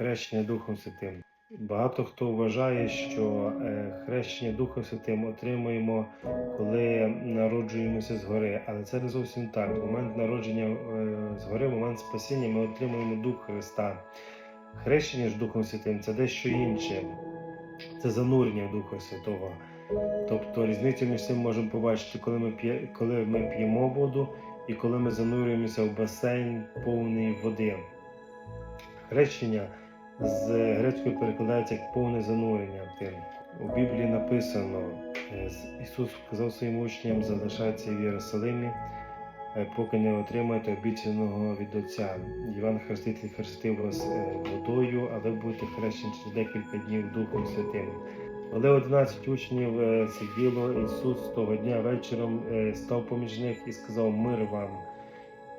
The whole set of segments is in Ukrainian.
хрещення Духом Святим. Багато хто вважає, що е, хрещення Духом Святим отримуємо, коли народжуємося згори, але це не зовсім так. Момент народження е, згори, в момент спасіння, ми отримуємо Дух Христа. Хрещення ж Духом Святим це дещо інше. Це занурення Духа Святого. Тобто різницю між цим можемо побачити, коли ми, коли ми п'ємо воду і коли ми занурюємося в басейн повний води. Хрещення з грецької перекладається як повне занурення. тим. У Біблії написано, е, Ісус сказав своїм учням залишатися в Єрусалимі, е, поки не отримаєте обіцяного від Отця. Іван Хреститель хрестив вас е, водою, а ви будете хрещені через декілька днів Духом Святим. Коли 11 учнів сиділо, Ісус того дня вечором став поміж них і сказав мир вам.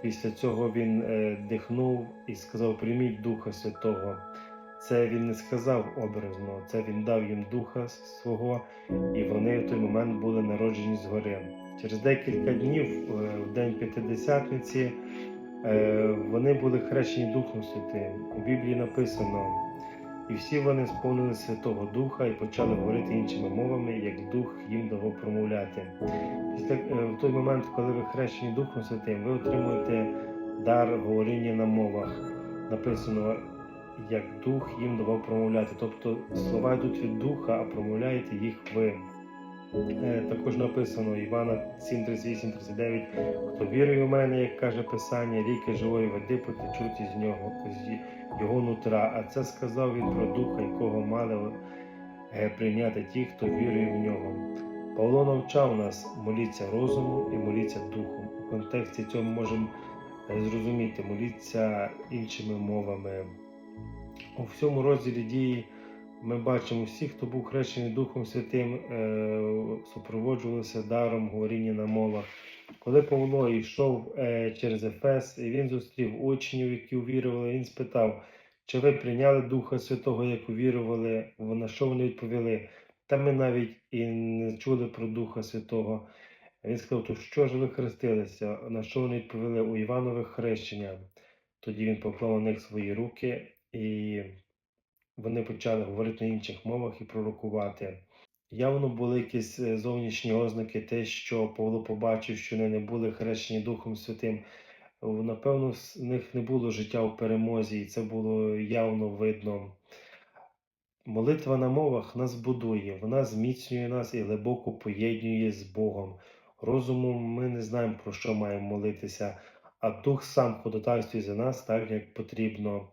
Після цього він дихнув і сказав: Прийміть Духа Святого. Це він не сказав образно, це він дав їм духа свого, і вони в той момент були народжені згори. Через декілька днів, е, в день П'ятидесятниці, е, вони були хрещені Духом Святим. У Біблії написано: і всі вони сповнили Святого Духа і почали говорити іншими мовами, як Дух їм давав промовляти. Після е, в той момент, коли ви хрещені Духом Святим, ви отримуєте дар говоріння на мовах. Написано, як Дух їм давав промовляти. Тобто слова йдуть від Духа, а промовляєте їх ви. Е, Також написано Івана 7, 38, 39, хто вірує в мене, як каже Писання, ріки живої води потечуть із нього, з його нутра. А це сказав він про духа, якого мали е, прийняти ті, хто вірує в нього. Павло навчав нас моліться розуму і моліться духом. У контексті цього можемо е, зрозуміти, моліться іншими мовами. У всьому розділі дії ми бачимо всі, хто був хрещений Духом Святим, е, супроводжувалися даром говоріння на мовах. Коли Павло йшов е, через Ефес, і він зустрів учнів, які увірували, він спитав, чи ви прийняли Духа Святого, як увірували? На що вони відповіли? Та ми навіть і не чули про Духа Святого. Він сказав, то що ж ви хрестилися? На що вони відповіли у Іванових хрещення? Тоді він поклав на них свої руки, і вони почали говорити на інших мовах і пророкувати. Явно були якісь е, зовнішні ознаки, те, що Павло побачив, що вони не були хрещені Духом Святим. Напевно, в них не було життя у перемозі, і це було явно видно. Молитва на мовах нас будує, вона зміцнює нас і глибоко поєднує з Богом. Розумом ми не знаємо, про що маємо молитися, а Дух сам ходатайствує за нас так, як потрібно.